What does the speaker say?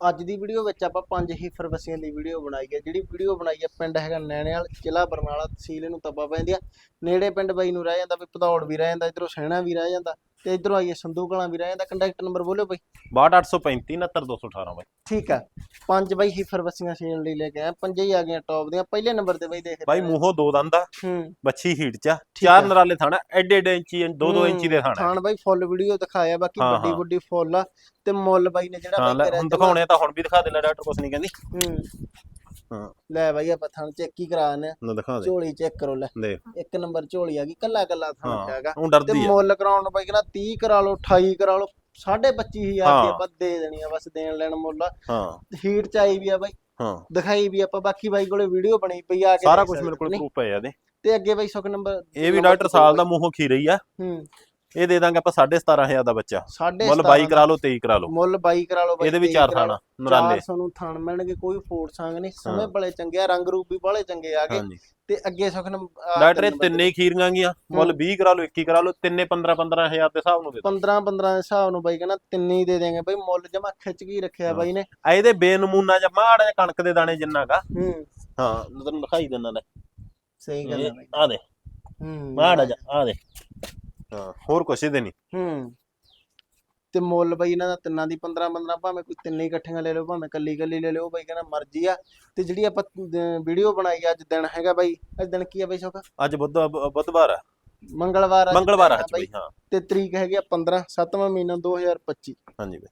ਅੱਜ ਦੀ ਵੀਡੀਓ ਵਿੱਚ ਆਪਾਂ ਪੰਜ ਹੀਫਰ ਵਸੀਆਂ ਦੀ ਵੀਡੀਓ ਬਣਾਈ ਹੈ। ਜਿਹੜੀ ਵੀਡੀਓ ਬਣਾਈ ਹੈ ਪਿੰਡ ਹੈਗਾ ਨੈਣੇਵਾਲ ਜ਼ਿਲ੍ਹਾ ਬਰਨਾਲਾ ਤਹਿਸੀਲ ਨੂੰ ਤੱਬਾ ਪੈਂਦੀ ਆ। ਨੇੜੇ ਪਿੰਡ ਬਾਈ ਨੂੰ ਰਹਿ ਜਾਂਦਾ ਵੀ ਭਦੌੜ ਵੀ ਰਹਿ ਜਾਂਦਾ ਇਧਰੋਂ ਸੈਣਾ ਵੀ ਰਹਿ ਜਾਂਦਾ ਤੇ ਇਧਰੋਂ ਆਈਏ ਸੰਧੂ ਕਲਾਂ ਵੀ ਰਹਿ ਜਾਂਦਾ। ਕੰਟੈਕਟ ਨੰਬਰ ਬੋਲਿਓ ਬਾਈ। 62835 69218 ਬਾਈ। ਠੀਕ ਆ। ਪੰਜ ਬਾਈ ਹੀਫਰ ਵਸੀਆਂ ਸੇਲ ਲਈ ਲੈ ਕੇ ਆਏ ਪੰਜੇ ਹੀ ਆ ਗਈਆਂ ਟੌਪ ਦੀਆਂ ਪਹਿਲੇ ਨੰਬਰ ਤੇ ਬਾਈ ਦੇਖ ਬਾਈ ਮੂੰਹੋਂ ਦੋ ਦੰਦ ਆ ਹੂੰ। ਬੱਚੀ ਹੀਟ ਚ ਆ, ਚਾਰ ਆ। ਨਰਾਲੇ ਥਾਣਾ ਐਡੇ ਐਡੇ ਇੰਚੀ 2-2 ਹੂੰ, ਇੰਚੀ ਦੇ ਥਾਣਾ ਥਾਣ ਬਾਈ ਫੁੱਲ ਵੀਡੀਓ ਦਿਖਾਇਆ ਬਾਕੀ ਹਾਂ, ਵੱਡੀ ਹਾਂ। ਵੱਡੀ ਫੁੱਲ ਆ ਤੇ ਮੁੱਲ ਬਾਈ ਨੇ ਜਿਹੜਾ ਹਾਂ ਲੈ ਕਰਿਆ ਹੁਣ ਜਮਾਂ- ਦਿਖਾਉਣੇ ਆ ਤਾਂ ਹੁਣ ਵੀ ਦਿਖਾ ਦੇ ਲੈ ਡਾਕਟਰ ਕੁਛ ਨਹੀਂ ਕਹਿੰਦੀ। ਹੂੰ। ਹਾਂ। ਲੈ ਬਾਈ ਆਪਾਂ ਥਾਣ ਚੈੱਕ ਹੀ ਕਰਾਣੇ ਨਾ ਦਿਖਾ ਦੇ। ਝੋਲੀ ਚੈੱਕ ਕਰੋ ਲੈ। ਦੇਖ। ਇੱਕ ਨੰਬਰ ਝੋਲੀ ਆ ਗਈ ਕੱਲਾ ਕੱਲਾ ਥਾਣ ਹਾਂ ਹੈਗਾ। ਉਹ ਤੇ ਡਰਦੀ ਆ। ਮੁੱਲ ਕਰਾਉਣ ਨੂੰ ਬਾਈ ਕਹਿੰਦਾ 30 ਕਰਾ ਲਓ 28 ਕਰਾ ਲਓ 25000 ਦੀ ਹਾਂ। ਆਪਾਂ ਦੇ ਦੇਣੀ ਆ ਬਸ ਦੇਣ ਲੈਣ ਮੁੱਲ। ਆ। ਹਾਂ। ਹੀਟ ਚ ਆਈ ਵੀ ਆ ਬਾਈ। ਹਾਂ। ਦਿਖਾਈ ਵੀ ਆਪਾਂ। ਬਾਕੀ ਬਾਈ ਕੋਲੇ ਵੀਡੀਓ ਬਣੀ ਪਈ ਆ ਕੇ ਸਾਰਾ ਦੇਖ ਕੁਝ ਮੇਰੇ ਕੋਲ। ਪ੍ਰੂਫ ਹੈ। ਇਹਦੇ। ਤੇ ਅੱਗੇ ਬਾਈ ਸੁੱਖ ਨੰਬਰ ਇਹ ਵੀ ਡਾਕਟਰ ਸਾਲ ਦਾ ਮੂੰਹੋਂ ਖੀ ਰਹੀ ਆ। ਹੂੰ। ਇਹ ਦੇ ਦਾਂਗੇ ਆਪਾਂ 17500 ਦਾ ਬੱਚਾ। ਮੁੱਲ 22 ਕਰਾ ਲਓ 23 ਕਰਾ ਲਓ। ਮੁੱਲ 22 ਕਰਾ ਲਓ ਇਹਦੇ ਵੀ 23 ਚਾਰ ਥਾਣਾ। ਨਰਾਲੇ 400 ਨੂੰ ਥਾਣ ਮਿਲਣਗੇ ਕੋਈ ਫੋੜ ਸੰਗ ਨਹੀਂ। ਸਮੇਂ। ਬੜੇ ਚੰਗੇ ਆ ਰੰਗ ਰੂਪ ਵੀ ਬੜੇ ਚੰਗੇ ਆ ਗਏ। ਤੇ ਅੱਗੇ ਸੁੱਖ ਨੰਬਰ ਡਾਕਟਰ ਤਿੰਨੇ ਖੀਰੀਆਂ ਗੀਆਂ ਮੁੱਲ 20 ਕਰਾ ਲਓ 21 ਕਰਾ ਲਓ ਤਿੰਨੇ 15 15000 ਦੇ ਹਿਸਾਬ ਨੂੰ ਦੇ 15 15 ਦੇ ਹਿਸਾਬ ਨੂੰ ਬਾਈ ਕਹਿੰਦਾ ਤਿੰਨੇ ਹੀ ਦੇ ਦੇਂਗੇ ਬਾਈ ਮੁੱਲ ਜਮਾ ਖਿੱਚ ਕੇ ਰੱਖਿਆ ਬਾਈ ਨੇ। ਆ ਇਹਦੇ ਬੇਨਮੂਨਾ ਜਾਂ ਮਾੜਾ ਜਿਹਾ ਕਣਕ ਦੇ ਦਾਣੇ ਜਿੰਨਾ ਗਾ ਹੂੰ ਹਾਂ ਤੈਨੂੰ ਦਿਖਾਈ ਦਿੰਦਾ ਲੈ ਸਹੀ ਗੱਲ ਆ ਦੇ। ਹੂੰ। ਮਾੜਾ ਜਿਹਾ ਆ ਦੇ। ਹਾਂ ਹੋਰ ਕੁਛ ਇਹਦੇ ਨਹੀਂ ਹੂੰ। ਤੇ ਮੁੱਲ ਬਈ ਇਹਨਾਂ ਦਾ ਤਿੰਨਾਂ ਦੀ 15 15 ਭਾਵੇਂ ਕੋਈ ਤਿੰਨੇ ਇਕੱਠੀਆਂ ਲੈ ਲਓ ਭਾਵੇਂ ਕੱਲੀ ਕੱਲੀ ਲੈ ਲਿਓ ਬਈ ਕਹਿੰਦਾ ਮਰਜ਼ੀ ਆ। ਤੇ ਜਿਹੜੀ ਆਪਾਂ ਵੀਡੀਓ ਬਣਾਈ ਆ, ਅੱਜ ਦਿਨ ਹੈਗਾ ਬਾਈ ਅੱਜ ਦਿਨ ਕੀ ਆ ਬਈ ਸ਼ੋਕਾ ਅੱਜ ਬੁੱਧ ਬੁੱਧਵਾਰ ਆ। ਮੰਗਲਵਾਰ ਅੱਜ ਮੰਗਲਵਾਰ ਆ ਅੱਜ ਬਈ ਹਾਂ। ਤੇ ਤਰੀਕ ਹੈਗੀ ਆ 15 7ਵਾਂ ਮਹੀਨਾ 2025 ਹਾਂਜੀ ਬਈ।